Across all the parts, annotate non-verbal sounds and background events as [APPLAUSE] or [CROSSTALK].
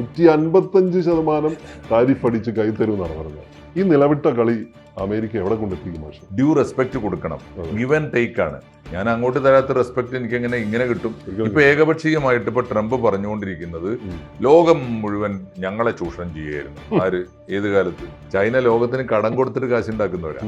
നൂറ്റി അൻപത്തഞ്ച് ശതമാനം താരിഫ് അടിച്ച് കൈത്തരുമെന്നാണ് പറഞ്ഞത്. ഈ നിലവിട്ട കളി അമേരിക്ക എവിടെ കൊണ്ടെത്തിക്കും മാഷ്? ഡ്യൂ റെസ്പെക്ട് കൊടുക്കണം. ഗിവ് ആൻഡ് ടേക്ക് ആണ്. ഞാൻ അങ്ങോട്ട് തരാത്ത റെസ്പെക്ട് എനിക്ക് എങ്ങനെ ഇങ്ങനെ കിട്ടും? ഇപ്പൊ ഏകപക്ഷീയമായിട്ട് ഇപ്പൊ ട്രംപ് പറഞ്ഞുകൊണ്ടിരിക്കുന്നത്. ലോകം മുഴുവൻ ഞങ്ങളെ ചൂഷണം ചെയ്യുകയായിരുന്നു. ആര്? ഏത് കാലത്ത്? ചൈന ലോകത്തിന് കടം കൊടുത്തിട്ട് കാശ് ഉണ്ടാക്കുന്നവരാ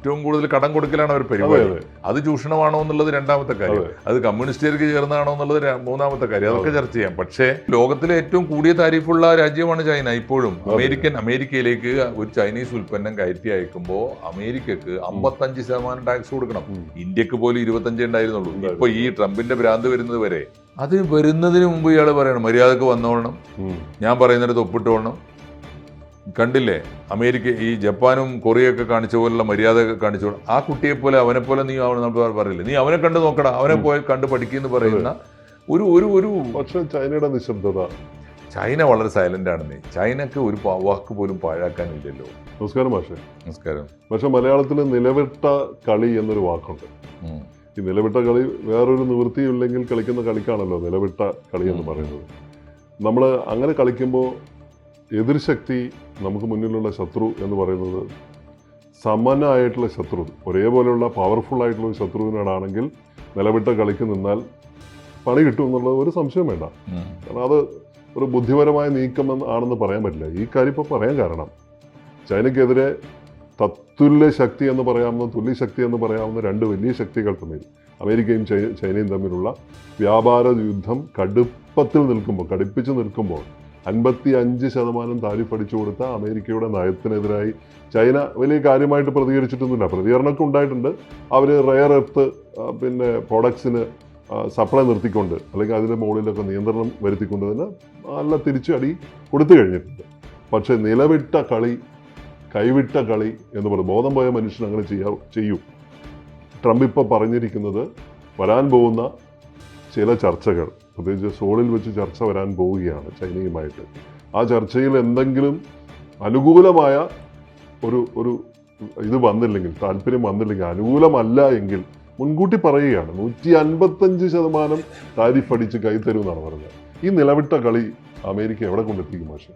ഏറ്റവും കൂടുതൽ കടം കൊടുക്കലാണ് അവർ പരിപാടി. അത്. ചൂഷണമാണോ എന്നുള്ളത് രണ്ടാമത്തെ കാര്യം. അത്. കമ്മ്യൂണിസ്റ്റുകാർക്ക് ചേർന്നാണോ എന്നുള്ളത് മൂന്നാമത്തെ കാര്യം. അതൊക്കെ ചർച്ച ചെയ്യാം. പക്ഷേ ലോകത്തിലെ ഏറ്റവും കൂടിയ താരിഫുള്ള രാജ്യമാണ് ചൈന ഇപ്പോഴും. അമേരിക്കൻ അമേരിക്കയിലേക്ക് ഒരു ചൈനീസ് ഉൽപ്പന്നം കയറ്റി അയക്കുമ്പോൾ അമേരിക്കക്ക് അമ്പത്തഞ്ച് ശതമാനം ടാക്സ് കൊടുക്കണം. ഇന്ത്യയ്ക്ക് പോലും ഇരുപത്തഞ്ചേ ഉണ്ടായിരുന്നുള്ളൂ. ഉണ്ടായിരുന്നു. ഇപ്പൊ ഈ ട്രംപിന്റെ ഭ്രാന്ത് വരുന്നത് വരെ അത് വരുന്നതിന് മുമ്പ് ഇയാൾ പറയണം മര്യാദയ്ക്ക് വന്നോളണം. ഞാൻ പറയുന്നിടത്ത് ഒപ്പിട്ടോളണം. കണ്ടില്ലേ? അമേരിക്ക ഈ ജപ്പാനും കൊറിയൊക്കെ കാണിച്ച പോലുള്ള മര്യാദ കാണിച്ചു ആ കുട്ടിയെ പോലെ അവനെ പോലെ നീ അവനെ നമ്മൾ പറയില്ല? നീ അവനെ കണ്ടു നോക്കടാ. അവനെ പോയി കണ്ട് പഠിക്കുന്നു പറയുന്ന ഒരു ഒരു ഒരു പക്ഷെ ചൈനയുടെ നിശബ്ദത ചൈന വളരെ സൈലന്റ് ആണെന്നേ ചൈനക്ക് ഒരു വാക്ക് പോലും പാഴാക്കാനില്ലല്ലോ. നമസ്കാരം മാഷെ. നമസ്കാരം. പക്ഷെ മലയാളത്തിൽ നിലവിട്ട കളി എന്നൊരു വാക്കുണ്ട്. ഈ നിലവിട്ട കളി വേറൊരു നിവൃത്തിയില്ലെങ്കിൽ കളിക്കുന്ന കളിക്കാണല്ലോ നിലവിട്ട കളി എന്ന് പറയുന്നത്. നമ്മൾ അങ്ങനെ കളിക്കുമ്പോൾ എതിർശക്തി നമുക്ക് മുന്നിലുള്ള ശത്രു എന്ന് പറയുന്നത് സമനായിട്ടുള്ള ശത്രു ഒരേപോലെയുള്ള പവർഫുൾ ആയിട്ടുള്ള ഒരു ശത്രുവിനോടാണെങ്കിൽ നിലവിട്ട കളിക്ക് നിന്നാൽ പണി കിട്ടും എന്നുള്ളത് ഒരു സംശയം വേണ്ട. കാരണം അത് ഒരു ബുദ്ധിപരമായ നീക്കം ആണെന്ന് പറയാൻ പറ്റില്ല. ഈ കാര്യം ഇപ്പോൾ പറയാൻ കാരണം. ചൈനയ്ക്കെതിരെ തത്തുല്യ ശക്തി എന്ന് പറയാവുന്ന തുല്യ ശക്തി എന്ന് പറയാവുന്ന രണ്ട് വലിയ ശക്തികൾ തമ്മിൽ അമേരിക്കയും ചൈനയും തമ്മിലുള്ള വ്യാപാര യുദ്ധം കടുപ്പത്തിൽ നിൽക്കുമ്പോൾ കടുപ്പിച്ച് നിൽക്കുമ്പോൾ അൻപത്തി അഞ്ച് ശതമാനം താരിഫ് അടിച്ചു കൊടുത്ത അമേരിക്കയുടെ നയത്തിനെതിരായി ചൈന വലിയ കാര്യമായിട്ട് പ്രതികരിച്ചിട്ടൊന്നുമില്ല. പ്രതികരണമൊക്കെ ഉണ്ടായിട്ടുണ്ട്. അവർ റയർ എർത്ത് പിന്നെ പ്രോഡക്ട്സിന് സപ്ലൈ നിർത്തിക്കൊണ്ട് അല്ലെങ്കിൽ അതിന്റെ മുകളിലൊക്കെ നിയന്ത്രണം വരുത്തിക്കൊണ്ട് തന്നെ നല്ല തിരിച്ചടി കൊടുത്തു കഴിഞ്ഞിട്ടുണ്ട്. പക്ഷേ നിലവിട്ട കളി കൈവിട്ട കളി എന്ന് പറയും ബോധം പോയ മനുഷ്യൻ അങ്ങനെ ചെയ്യാ ചെയ്യും. ട്രംപ് ഇപ്പോൾ പറഞ്ഞിരിക്കുന്നത് വരാൻ പോകുന്ന ചില ചർച്ചകൾ പ്രത്യേകിച്ച് സോളിൽ വെച്ച് ചർച്ച വരാൻ പോവുകയാണ് ചൈനയുമായിട്ട്. ആ ചർച്ചയിൽ എന്തെങ്കിലും അനുകൂലമായ ഒരു ഒരു ഇത് വന്നില്ലെങ്കിൽ താല്പര്യം വന്നില്ലെങ്കിൽ അനുകൂലമല്ല എങ്കിൽ മുൻകൂട്ടി പറയുകയാണ്. നൂറ്റി അൻപത്തഞ്ച് ശതമാനം താരിഫ് അടിച്ച് എന്നാണ് പറഞ്ഞത്. ഈ നിലവിട്ട കളി അമേരിക്ക എവിടെ കൊണ്ടെത്തിക്കും പക്ഷേ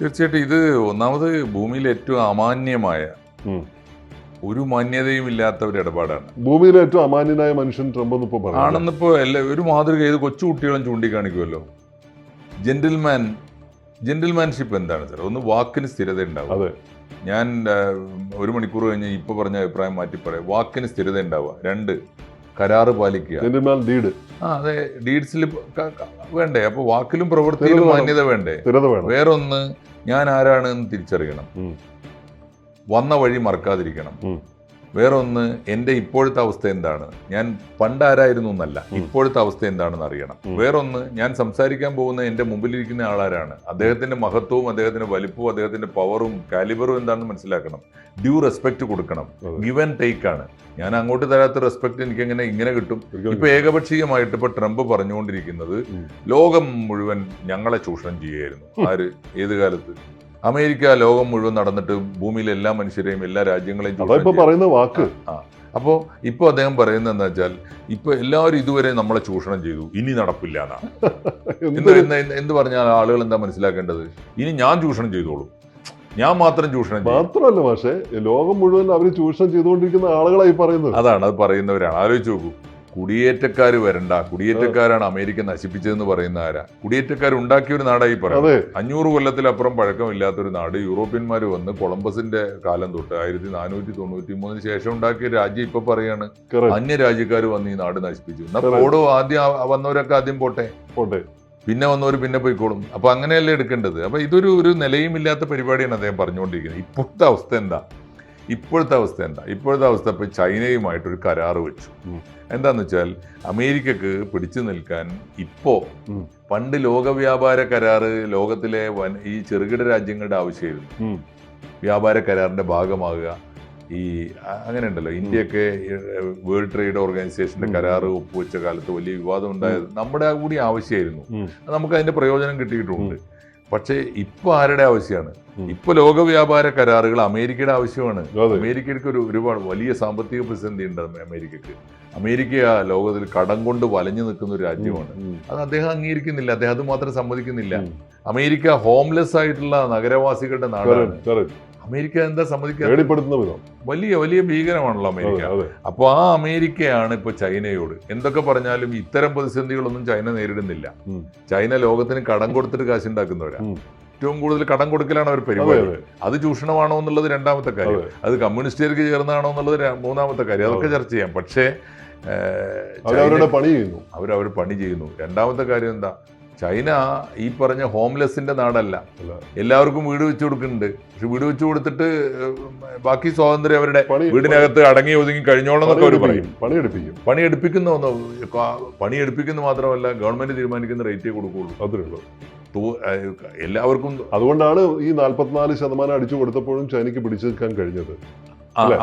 തീർച്ചയായിട്ടും ഇത് ഒന്നാമത് ഭൂമിയിലെ ഏറ്റവും അമാന്യമായ ഒരു മാന്യതയും ഇല്ലാത്ത ഒരു ഇടപാടാണ്. ഭൂമിയിലെ ഏറ്റവും അമാന്യനായ മനുഷ്യൻ ട്രംപ് എന്ന് ഇപ്പോൾ ആണെന്നിപ്പോ എല്ലാ ഒരു മാതൃക ഏത് കൊച്ചുകുട്ടികളും ചൂണ്ടിക്കാണിക്കുമല്ലോ. ജെന്റിൽമാൻ ജെന്റിൽമാൻഷിപ്പ് എന്താണ് സാർ ഒന്ന് വാക്കിന് സ്ഥിരത ഉണ്ടാവും. അതെ. ഞാൻ ഒരു മണിക്കൂർ കഴിഞ്ഞ് ഇപ്പൊ പറഞ്ഞ അഭിപ്രായം മാറ്റി പറയാം. വാക്കിന് സ്ഥിരത ഉണ്ടാവുക. രണ്ട് കരാറ് പാലിക്കുക. ഡീഡ് ആ അതെ. ഡീഡ്സിൽ വേണ്ടേ? അപ്പൊ വാക്കിലും പ്രവൃത്തിയിലും മാന്യത വേണ്ടേ? വേറൊന്ന് ഞാൻ ആരാണ് എന്ന് തിരിച്ചറിയണം. വന്ന വഴി മറക്കാതിരിക്കണം. വേറൊന്ന് എന്റെ ഇപ്പോഴത്തെ അവസ്ഥ എന്താണ്? ഞാൻ പണ്ട് ആരായിരുന്നു എന്നല്ല. ഇപ്പോഴത്തെ അവസ്ഥ എന്താണെന്ന് അറിയണം. വേറൊന്ന് ഞാൻ സംസാരിക്കാൻ പോകുന്ന എന്റെ മുമ്പിലിരിക്കുന്ന ആളാരാണ്? അദ്ദേഹത്തിന്റെ മഹത്വവും അദ്ദേഹത്തിന്റെ വലിപ്പവും അദ്ദേഹത്തിന്റെ പവറും കാലിബറും എന്താണെന്ന് മനസ്സിലാക്കണം. ഡ്യൂ റെസ്പെക്ട് കൊടുക്കണം. ഗിവ് ആൻഡ് ടേക്ക് ആണ്. ഞാൻ അങ്ങോട്ട് തരാത്ത റെസ്പെക്ട് എനിക്ക് എങ്ങനെ ഇങ്ങനെ കിട്ടും? ഇപ്പൊ ഏകപക്ഷീയമായിട്ട് ഇപ്പൊ ട്രംപ് പറഞ്ഞുകൊണ്ടിരിക്കുന്നത്. ലോകം മുഴുവൻ ഞങ്ങളെ ചൂഷണം ചെയ്യുകയായിരുന്നു. ആര്? ഏത് കാലത്ത്? അമേരിക്ക ലോകം മുഴുവൻ നടന്നിട്ട് ഭൂമിയിലെ എല്ലാ മനുഷ്യരെയും എല്ലാ രാജ്യങ്ങളെയും പറയുന്ന വാക്ക്. ആ അപ്പോൾ ഇപ്പോൾ അദ്ദേഹം പറയുന്നത് എന്താ വെച്ചാൽ ഇപ്പൊ എല്ലാവരും ഇതുവരെ നമ്മളെ ചൂഷണം ചെയ്തു ഇനി നടപ്പില്ല എന്നാണ് [LAUGHS] എന്ത് പറഞ്ഞാൽ ആളുകൾ എന്താ മനസ്സിലാക്കേണ്ടത്? ഇനി ഞാൻ ചൂഷണം ചെയ്തോളൂ. ഞാൻ മാത്രം ചൂഷണം മാത്രമല്ല പക്ഷേ ലോകം മുഴുവൻ അവർ ചൂഷണം ചെയ്തുകൊണ്ടിരിക്കുന്ന ആളുകളായി പറയുന്നത്. അതാണ് അത് പറയുന്നവരാണ്. ആലോചിച്ച് നോക്കൂ. കുടിയേറ്റക്കാർ വരണ്ട. കുടിയേറ്റക്കാരാണ് അമേരിക്ക നശിപ്പിച്ചതെന്ന് പറയുന്ന ആരാ? കുടിയേറ്റക്കാർ ഉണ്ടാക്കിയ ഒരു നാടായി പറയാം. അഞ്ഞൂറ് കൊല്ലത്തിലപ്പുറം പഴക്കമില്ലാത്തൊരു നാട് യൂറോപ്യന്മാർ വന്ന് കൊളംബസിന്റെ കാലം തൊട്ട് ആയിരത്തി നാനൂറ്റി തൊണ്ണൂറ്റി മൂന്നിന് ശേഷം ഉണ്ടാക്കിയ രാജ്യം ഇപ്പൊ പറയാണ്. അന്യ രാജ്യക്കാർ വന്ന് ഈ നാട് നശിപ്പിച്ചു. എന്നാ. പോടോ ആദ്യം വന്നവരൊക്കെ ആദ്യം പോട്ടെ. പോട്ടെ. പിന്നെ വന്നവർ പിന്നെ പോയിക്കോളും. അപ്പൊ അങ്ങനെയല്ലേ എടുക്കേണ്ടത്? അപ്പൊ ഇതൊരു ഒരു നിലയുമില്ലാത്ത പരിപാടിയാണ് അദ്ദേഹം പറഞ്ഞുകൊണ്ടിരിക്കുന്നത്. ഇപ്പോഴത്തെ അവസ്ഥ എന്താ? ഇപ്പോഴത്തെ അവസ്ഥ എന്താ? ഇപ്പോഴത്തെ അവസ്ഥ ഇപ്പൊ ചൈനയുമായിട്ടൊരു കരാർ വെച്ചു. എന്താന്ന് വെച്ചാൽ അമേരിക്കക്ക് പിടിച്ചു നിൽക്കാൻ ഇപ്പോ പണ്ട് ലോകവ്യാപാര കരാറ് ലോകത്തിലെ വൻ ഈ ചെറുകിട രാജ്യങ്ങളുടെ ആവശ്യമായിരുന്നു. വ്യാപാര കരാറിന്റെ ഭാഗമാകുക ഈ അങ്ങനെ ഉണ്ടല്ലോ ഇന്ത്യയൊക്കെ വേൾഡ് ട്രേഡ് ഓർഗനൈസേഷന്റെ കരാർ കരാറ് ഒപ്പുവെച്ച കാലത്ത് വലിയ വിവാദം ഉണ്ടായത് നമ്മുടെ കൂടി ആവശ്യമായിരുന്നു. നമുക്ക് അതിന്റെ പ്രയോജനം കിട്ടിയിട്ടുണ്ട്. പക്ഷേ ഇപ്പൊ ആരുടെ ആവശ്യമാണ്. ഇപ്പൊ ലോക വ്യാപാര കരാറുകൾ അമേരിക്കയുടെ ആവശ്യമാണ്. അമേരിക്കയ്ക്ക് ഒരു ഒരുപാട് വലിയ സാമ്പത്തിക പ്രതിസന്ധി ഉണ്ട് അമേരിക്കക്ക് അമേരിക്ക ലോകത്തിൽ കടം കൊണ്ട് വലഞ്ഞു നിൽക്കുന്ന ഒരു രാജ്യമാണ്. അത് അദ്ദേഹം അംഗീകരിക്കുന്നില്ല. അദ്ദേഹം അത് മാത്രം സമ്മതിക്കുന്നില്ല. അമേരിക്ക ഹോംലെസ് ആയിട്ടുള്ള നഗരവാസികളുടെ നാടാണ്. അമേരിക്ക എന്താ സമ്മതിക്കുക വലിയ വലിയ ഭീകരമാണല്ലോ അമേരിക്ക. അപ്പൊ അപ്പോൾ ആ അമേരിക്കയാണ് ഇപ്പോൾ ചൈനയോട്. എന്തൊക്കെ പറഞ്ഞാലും ഇത്തരം പ്രതിസന്ധികളൊന്നും ചൈന നേരിടുന്നില്ല. ചൈന ലോകത്തിന് കടം കൊടുത്തിട്ട് കാശുണ്ടാക്കുന്നവരാ. ഏറ്റവും കൂടുതൽ കടം കൊടുക്കലാണ് അവർ പരിപാടി. അത് ചൂഷണമാണോ എന്നുള്ളത് രണ്ടാമത്തെ കാര്യം. അതെ. കമ്മ്യൂണിസ്റ്റുകാർക്ക് ചേർന്നാണോ എന്നുള്ളത് മൂന്നാമത്തെ കാര്യം. അതൊക്കെ ചർച്ച ചെയ്യാം. പക്ഷേ അവരവരുടെ പണി ചെയ്യുന്നു. അവരവർ പണി ചെയ്യുന്നു. രണ്ടാമത്തെ കാര്യം എന്താ? ചൈന ഈ പറഞ്ഞ ഹോംലെസിന്റെ നാടല്ല. എല്ലാവർക്കും വീട് വെച്ചു കൊടുക്കുന്നുണ്ട്. പക്ഷെ വീട് വെച്ചു കൊടുത്തിട്ട് ബാക്കി സ്വാതന്ത്ര്യം അവരുടെ വീടിനകത്ത് അടങ്ങി ഒതുങ്ങി കഴിഞ്ഞോളം എന്നൊക്കെ അവർ പറയും. പണിയെടുപ്പിക്കും. പണിയെടുപ്പിക്കും. പണിയെടുപ്പിക്കുന്ന ഒന്ന് പണിയെടുപ്പിക്കുന്ന മാത്രമല്ല ഗവൺമെന്റ് തീരുമാനിക്കുന്ന റേറ്റേ കൊടുക്കുള്ളൂ. അത്രേ ഉള്ളൂ. എല്ലാവർക്കും അതുകൊണ്ടാണ് ഈ നാല്പത്തിനാല് ശതമാനം അടിച്ചു കൊടുത്തപ്പോഴും ചൈനയ്ക്ക് പിടിച്ചു നിൽക്കാൻ കഴിഞ്ഞത്?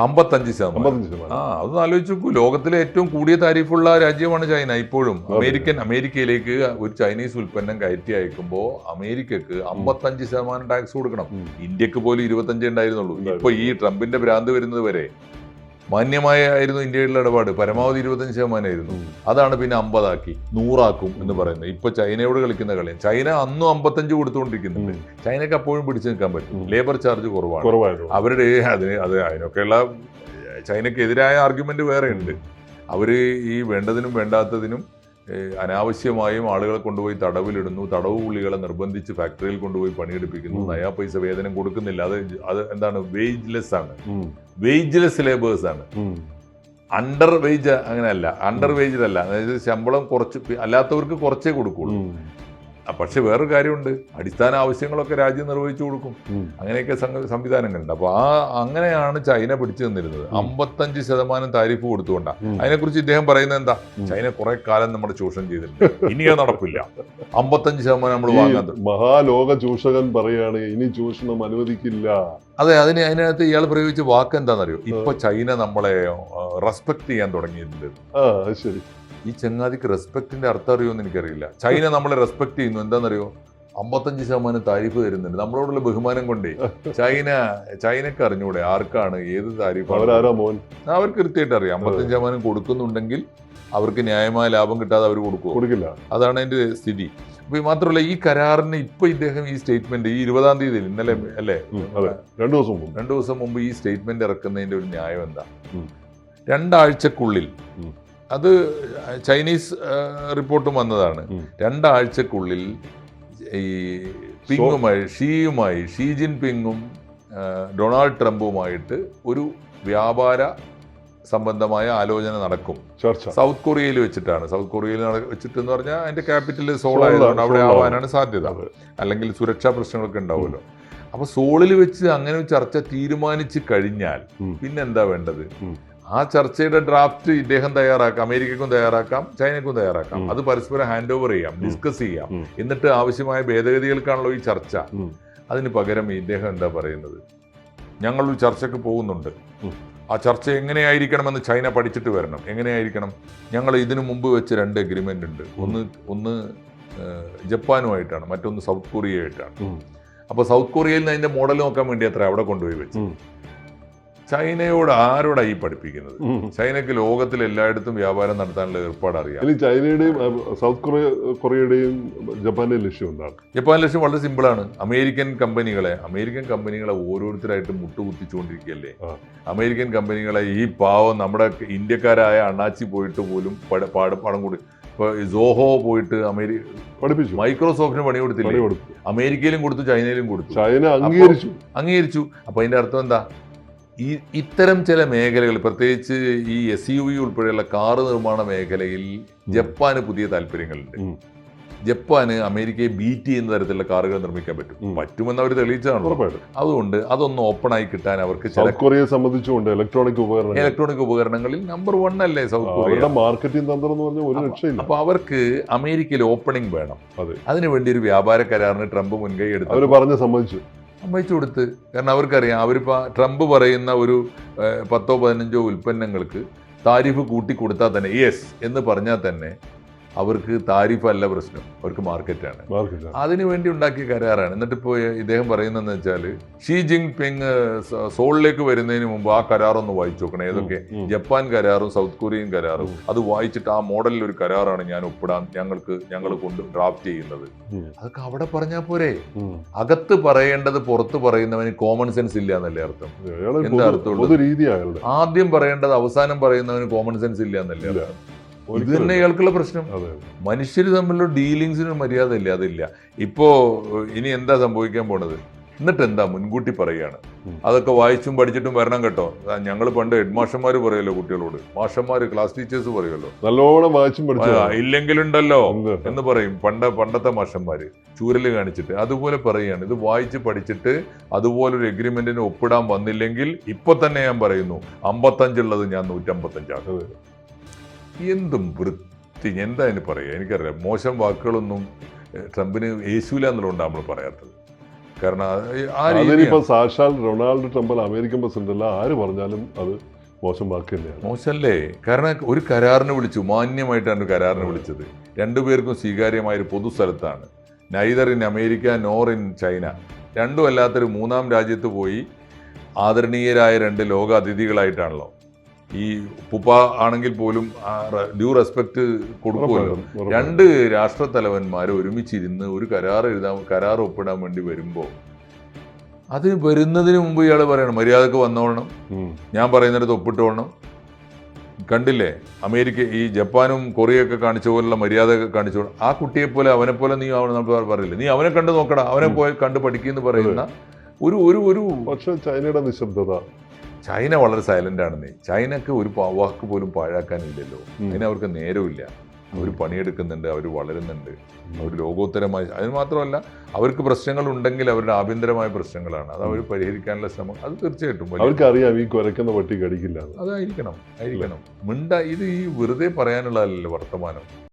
അമ്പത്തഞ്ച് ശതമാനം. ആ അത് ആലോചിച്ച് നോക്കൂ ലോകത്തിലെ ഏറ്റവും കൂടിയ താരിഫുള്ള രാജ്യമാണ് ചൈന. ഇപ്പോഴും അമേരിക്കൻ അമേരിക്കയിലേക്ക് ഒരു ചൈനീസ് ഉൽപ്പന്നം കയറ്റി അയക്കുമ്പോൾ അമേരിക്കക്ക് അമ്പത്തഞ്ച് ശതമാനം ടാക്സ് കൊടുക്കണം. ഇന്ത്യയ്ക്ക് പോലും ഇരുപത്തഞ്ചേ ഉണ്ടായിരുന്നുള്ളൂ. ഉണ്ടായിരുന്നു. ഇപ്പൊ ഈ ട്രംപിന്റെ ഭ്രാന്ത് വരുന്നത് വരെ മാന്യമായ ആയിരുന്നു ഇന്ത്യയിലുള്ള ഇടപാട്. പരമാവധി ഇരുപത്തഞ്ച് ശതമാനമായിരുന്നു. അതാണ് പിന്നെ അമ്പതാക്കി. നൂറാക്കും എന്ന് പറയുന്നത്. ഇപ്പൊ ചൈനയോട് കളിക്കുന്ന കളിയാണ് ചൈന അന്നും അമ്പത്തഞ്ച് കൊടുത്തുകൊണ്ടിരിക്കുന്നുണ്ട്. ചൈനക്ക് അപ്പോഴും പിടിച്ചു നിൽക്കാൻ പറ്റും. ലേബർ ചാർജ് കുറവാണ്. അവരുടെ അതിന് അത് അതിനൊക്കെയുള്ള ചൈനക്കെതിരായ ആർഗ്യുമെന്റ് വേറെ ഉണ്ട് അവർ ഈ വേണ്ടതിനും വേണ്ടാത്തതിനും അനാവശ്യമായും ആളുകളെ കൊണ്ടുപോയി തടവിലിടുന്നു തടവ് പുള്ളികളെ നിർബന്ധിച്ച് ഫാക്ടറിയിൽ കൊണ്ടുപോയി പണിയെടുപ്പിക്കുന്നു. നയാ പൈസ വേതനം കൊടുക്കുന്നില്ല. അത് അത് എന്താണ്? വേജ്ലെസ് ആണ്. വേജ്ലെസ് ലേബേഴ്സ് ആണ്. അണ്ടർ വേജ് അങ്ങനെയല്ല. അണ്ടർ വേജ് അല്ല അതായത് ശമ്പളം കുറച്ച് അല്ലാത്തവർക്ക് കുറച്ചേ കൊടുക്കുള്ളൂ. പക്ഷെ വേറൊരു കാര്യമുണ്ട്. അടിസ്ഥാന ആവശ്യങ്ങളൊക്കെ രാജ്യം നിർവഹിച്ചു കൊടുക്കും. അങ്ങനെയൊക്കെ സംവിധാനങ്ങളുണ്ട്. അപ്പോൾ ആ അങ്ങനെയാണ് ചൈന പിടിച്ചു നിന്നിരുന്നത് ഉം. അമ്പത്തഞ്ച് ശതമാനം താരിഫ് കൊടുത്തുകൊണ്ടാണ്. അതിനെക്കുറിച്ച് ഇദ്ദേഹം പറയുന്നത് എന്താ? ചൈന കുറെ കാലം നമ്മുടെ ചൂഷണം ചെയ്തിട്ടുണ്ട്. ഇനി നടക്കില്ല. നടപ്പില്ല അമ്പത്തഞ്ച് ശതമാനം നമ്മൾ വാങ്ങാത്ത മഹാലോക ചൂഷകൻ പറയാണ് ഇനി ചൂഷണം അനുവദിക്കില്ല. അതെ അതിന് അതിനകത്ത് ഇയാൾ പ്രയോഗിച്ച വാക്ക് എന്താണെന്നറിയോ? ഇപ്പൊ ചൈന നമ്മളെ റെസ്പെക്ട് ചെയ്യാൻ തുടങ്ങിയിട്ടുണ്ട്. ശരി. ഈ ചങ്ങാതിക്ക് റെസ്പെക്റ്റിന്റെ അർത്ഥം അറിയുമെന്ന് എനിക്കറിയില്ല. ചൈന നമ്മളെ റെസ്പെക്ട് ചെയ്യുന്നു. എന്താണെന്നറിയോ? അമ്പത്തഞ്ച് ശതമാനം താരിഫ് തരുന്നുണ്ട്. നമ്മളോടുള്ള ബഹുമാനം കൊണ്ടേ ചൈന ചൈനക്ക് അറിഞ്ഞൂടെ ആർക്കാണ് ഏത് താരിഫാണ്? മോൻ? അവർക്ക് കൃത്യമായിട്ട് അറിയാം. അമ്പത്തഞ്ച് ശതമാനം കൊടുക്കുന്നുണ്ടെങ്കിൽ അവർക്ക് ന്യായമായ ലാഭം കിട്ടാതെ അവർ കൊടുക്കും കൊടുക്കില്ല. അതാണ് അതിന്റെ സ്ഥിതി. അപ്പൊ മാത്രമല്ല ഈ കരാറിന് ഇപ്പൊ ഇദ്ദേഹം ഈ സ്റ്റേറ്റ്മെന്റ് ഈ ഇരുപതാം തീയതി ഇന്നലെ അല്ലേ? രണ്ടു ദിവസം മുമ്പ്. രണ്ടു ദിവസം മുമ്പ് ഈ സ്റ്റേറ്റ്മെന്റ് ഇറക്കുന്നതിന്റെ ഒരു ന്യായം എന്താ. രണ്ടാഴ്ചക്കുള്ളിൽ. അത് ചൈനീസ് റിപ്പോർട്ടും വന്നതാണ്. രണ്ടാഴ്ചക്കുള്ളിൽ ഈ പിങ്ങുമായി ഷീയുമായി ഷീ ജിൻ പിങ്ങും ഡൊണാൾഡ് ട്രംപുമായിട്ട് ഒരു വ്യാപാര സംബന്ധമായ ആലോചന നടക്കും. ചർച്ച. സൗത്ത് കൊറിയയിൽ വെച്ചിട്ടാണ്. സൗത്ത് കൊറിയയിൽ വെച്ചിട്ട് എന്ന് പറഞ്ഞാൽ അതിന്റെ ക്യാപിറ്റൽ സോൾ ആയതുകൊണ്ട് അവിടെ ആവാനാണ് സാധ്യത. അല്ലെങ്കിൽ സുരക്ഷാ പ്രശ്നങ്ങളൊക്കെ ഉണ്ടാവുമല്ലോ. അപ്പൊ സോളിൽ വെച്ച് അങ്ങനെ ചർച്ച തീരുമാനിച്ചു കഴിഞ്ഞാൽ. പിന്നെന്താ വേണ്ടത്. ആ ചർച്ചയുടെ ഡ്രാഫ്റ്റ് ഇദ്ദേഹം തയ്യാറാക്കാം അമേരിക്കക്കും തയ്യാറാക്കാം ചൈനക്കും തയ്യാറാക്കാം. അത് പരസ്പരം ഹാൻഡ് ഓവർ ചെയ്യാം ഡിസ്കസ് ചെയ്യാം. എന്നിട്ട് ആവശ്യമായ ഭേദഗതികൾക്കാണല്ലോ ഈ ചർച്ച. അതിന് പകരം ഇദ്ദേഹം എന്താ പറയുന്നത്? ഞങ്ങളൊരു ചർച്ചയ്ക്ക് പോകുന്നുണ്ട്. ആ ചർച്ച എങ്ങനെയായിരിക്കണമെന്ന് ചൈന പഠിച്ചിട്ട് വരണം. എങ്ങനെയായിരിക്കണം? ഞങ്ങൾ ഇതിനു മുമ്പ് വെച്ച് രണ്ട് എഗ്രിമെന്റ് ഉണ്ട്. ഒന്ന് ഒന്ന് ജപ്പാനുമായിട്ടാണ് മറ്റൊന്ന് സൗത്ത് കൊറിയ ആയിട്ടാണ് അപ്പോൾ സൗത്ത് കൊറിയയിൽ നിന്ന് അതിന്റെ മോഡൽ നോക്കാൻ വേണ്ടി അത്ര അവിടെ കൊണ്ടുപോയി വെച്ചു. ചൈനയോട് ആരോടാ ഈ പഠിപ്പിക്കുന്നത്. ചൈനക്ക് ലോകത്തിൽ എല്ലായിടത്തും വ്യാപാരം നടത്താനുള്ള ഏർപ്പാട് അറിയാം. ചൈനയുടെയും സൗത്ത് കൊറിയ കൊറിയയുടെയും ജപ്പാന്റെ ലക്ഷ്യം എന്താണ്? ജപ്പാൻ ലക്ഷ്യം വളരെ സിമ്പിൾ ആണ് അമേരിക്കൻ കമ്പനികളെ അമേരിക്കൻ കമ്പനികളെ ഓരോരുത്തരായിട്ട് മുട്ടുകുത്തിച്ചുകൊണ്ടിരിക്കുകയല്ലേ? അമേരിക്കൻ കമ്പനികളെ ഈ പാവം നമ്മുടെ ഇന്ത്യക്കാരായ അണ്ണാച്ചി പോയിട്ട് പോലും പാട് പണം കൊടു ഇപ്പൊ സോഹോ പോയിട്ട് അമേരിക്ക പഠിപ്പിച്ചു. മൈക്രോസോഫ്റ്റിന് പണി കൊടുത്തില്ല? അമേരിക്കയിലും കൊടുത്തു ചൈനയിലും കൊടുത്തു. ചൈന അംഗീകരിച്ചു. അംഗീകരിച്ചു. അപ്പൊ അതിന്റെ അർത്ഥം എന്താ? ഈ ഇത്തരം ചില മേഖലകൾ പ്രത്യേകിച്ച് ഈ എസ് യു വി ഉൾപ്പെടെയുള്ള കാറ് നിർമ്മാണ മേഖലയിൽ ജപ്പാന് പുതിയ താല്പര്യങ്ങളുണ്ട്. ജപ്പാന് അമേരിക്കയെ ബീറ്റ് ചെയ്യുന്ന തരത്തിലുള്ള കാറുകൾ നിർമ്മിക്കാൻ പറ്റും. പറ്റുമെന്ന് അവർ തെളിയിച്ചതാണ് അതുകൊണ്ട് അതൊന്ന് ഓപ്പൺ ആയി കിട്ടാൻ അവർക്ക് സൗത്ത് കൊറിയയെ സംബന്ധിച്ചുകൊണ്ട് ഇലക്ട്രോണിക് ഉപകരണങ്ങൾ. ഇലക്ട്രോണിക് ഉപകരണങ്ങളിൽ നമ്പർ വൺ അല്ലേ സൗത്ത് കൊറിയ? മാർക്കറ്റിംഗ് തന്ത്രം എന്ന് പറഞ്ഞാൽ ഒരു രക്ഷയില്ല. അപ്പൊ അവർക്ക് അമേരിക്കയിൽ ഓപ്പണിംഗ് വേണം. അതെ. അതിനുവേണ്ടി ഒരു വ്യാപാര കരാറിന് ട്രംപ് മുൻകൈ എടുത്തു അവർ പറഞ്ഞ് സമ്മതിച്ചു. സമ്മതിച്ചു കൊടുത്ത്. കാരണം അവർക്കറിയാം അവരിപ്പോൾ ട്രംപ് പറയുന്ന ഒരു പത്തോ പതിനഞ്ചോ ഉൽപ്പന്നങ്ങൾക്ക് താരിഫ് കൂട്ടി കൊടുത്താൽ തന്നെ യെസ് എന്ന് പറഞ്ഞാൽ തന്നെ അവർക്ക് താരിഫ് അല്ല പ്രശ്നം. അവർക്ക് മാർക്കറ്റാണ്. അതിനു വേണ്ടി ഉണ്ടാക്കിയ കരാറാണ്. എന്നിട്ട് ഇപ്പോൾ ഇദ്ദേഹം പറയുന്നതെന്ന് വെച്ചാൽ ഷീ ജിങ് പിങ് സോളിലേക്ക് വരുന്നതിന് മുമ്പ് ആ കരാറൊന്ന് വായിച്ചു നോക്കണം. ഏതൊക്കെ? ജപ്പാൻ കരാറും സൗത്ത് കൊറിയൻ കരാറും. അത് വായിച്ചിട്ട് ആ മോഡലിൽ ഒരു കരാറാണ് ഞാൻ ഒപ്പിടാൻ ഞങ്ങൾക്ക് ഞങ്ങൾ കൊണ്ട് ഡ്രാഫ്റ്റ് ചെയ്യുന്നത്. അതൊക്കെ അവിടെ പറഞ്ഞാൽ പോരെ? അകത്ത് പറയേണ്ടത് പുറത്ത് പറയുന്നവന് കോമൺ സെൻസ് ഇല്ല എന്നല്ലേ അർത്ഥം? എന്താ അയാളുടെ. ആദ്യം പറയേണ്ടത് അവസാനം പറയുന്നവന് കോമൺ സെൻസ് ഇല്ല എന്നല്ലേ അർത്ഥം? ഇത് തന്നെ ഇയാൾക്കുള്ള പ്രശ്നം. മനുഷ്യർ തമ്മിലുള്ള ഡീലിങ്സിന് മര്യാദ ഇല്ല അതില്ല. ഇപ്പോ ഇനി എന്താ സംഭവിക്കാൻ പോണത്? എന്നിട്ട് എന്താ മുൻകൂട്ടി പറയുകയാണ്? അതൊക്കെ വായിച്ചും പഠിച്ചിട്ടും വരണം കേട്ടോ. ഞങ്ങൾ പണ്ട് ഹെഡ് മാഷന്മാർ പറയല്ലോ കുട്ടികളോട്. മാഷന്മാർ ക്ലാസ് ടീച്ചേഴ്സ് പറയുമല്ലോ നല്ലോണം വായിച്ചും ഇല്ലെങ്കിലുണ്ടല്ലോ എന്ന് പറയും പണ്ട പണ്ടത്തെ മാഷന്മാര് ചൂരൽ കാണിച്ചിട്ട്. അതുപോലെ പറയുകയാണ്. ഇത് വായിച്ച് പഠിച്ചിട്ട് അതുപോലെ ഒരു എഗ്രിമെന്റിന് ഒപ്പിടാൻ വന്നില്ലെങ്കിൽ ഇപ്പൊ തന്നെ ഞാൻ പറയുന്നു അമ്പത്തഞ്ചുള്ളത് ഞാൻ നൂറ്റമ്പത്തഞ്ചാക്കും. അതെ. എന്തും വൃത്തി. എന്താ അതിന് പറയുക എനിക്കറിയാം മോശം വാക്കുകളൊന്നും ട്രംപിന് യേശൂല എന്നുള്ളതുകൊണ്ട് നമ്മൾ പറയാത്തത്. കാരണം അത് ആ അതിനിപ്പോ രീതിയാണ്. സാക്ഷാൽ റൊണാൾഡ് ട്രംപ് അമേരിക്കൻ പ്രസിഡന്റ് അല്ല ആര് പറഞ്ഞാലും അത് മോശം വാക്കല്ലേ മോശമല്ലേ കാരണം ഒരു കരാറിന് വിളിച്ചു. മാന്യമായിട്ടാണ് ഒരു കരാറിന് വിളിച്ചത്. രണ്ടുപേർക്കും സ്വീകാര്യമായ ഒരു പൊതുസ്ഥലത്താണ്. Neither in America nor in China രണ്ടും അല്ലാത്തൊരു മൂന്നാം രാജ്യത്ത് പോയി ആദരണീയരായ രണ്ട് ലോക അതിഥികളായിട്ടാണല്ലോ ഈ ഉപ്പുപ്പ ആണെങ്കിൽ പോലും ഡ്യൂ റെസ്പെക്ട് കൊടുക്കുമല്ലോ. രണ്ട് രാഷ്ട്ര തലവന്മാർ ഒരുമിച്ചിരുന്ന് ഒരു കരാർ എഴുതാൻ കരാർ ഒപ്പിടാൻ വേണ്ടി വരുമ്പോൾ അത് വരുന്നതിന് മുമ്പ് ഇയാൾ പറയണം മര്യാദയ്ക്ക് വന്നോളണം. ഞാൻ പറയുന്നിടത്ത് ഒപ്പിട്ടോളണം. കണ്ടില്ലേ? അമേരിക്ക ഈ ജപ്പാനും കൊറിയൊക്കെ കാണിച്ച പോലുള്ള മര്യാദ കാണിച്ചു ആ കുട്ടിയെ പോലെ അവനെ പോലെ നീ നമ്മൾ പറയില്ല? നീ അവനെ കണ്ടു നോക്കടാ. അവനെ പോയി കണ്ട് പഠിക്കുന്നു പറയുന്ന ഒരു ഒരു ഒരു പക്ഷെ ചൈനയുടെ നിശബ്ദത ചൈന വളരെ സൈലന്റ് ആണെന്നേ ചൈനക്ക് ഒരു വാക്ക് പോലും പാഴാക്കാനില്ലല്ലോ. അതിന് അവർക്ക് നേരമില്ല അവർ പണിയെടുക്കുന്നുണ്ട് അവർ വളരുന്നുണ്ട്. അവർ ലോകോത്തരമായി അതിന് മാത്രമല്ല അവർക്ക് പ്രശ്നങ്ങൾ ഉണ്ടെങ്കിൽ അവരുടെ ആഭ്യന്തരമായ പ്രശ്നങ്ങളാണ്. അത് അവർ പരിഹരിക്കാനുള്ള ശ്രമം. അത് തീർച്ചയായിട്ടും അവർക്ക് അറിയാം ഈ കുരക്കുന്ന പട്ടി കടിക്കില്ല അതായിരിക്കണം ആയിരിക്കണം. മിണ്ട ഇത് ഈ വെറുതെ പറയാനുള്ളതല്ലല്ലോ വർത്തമാനം.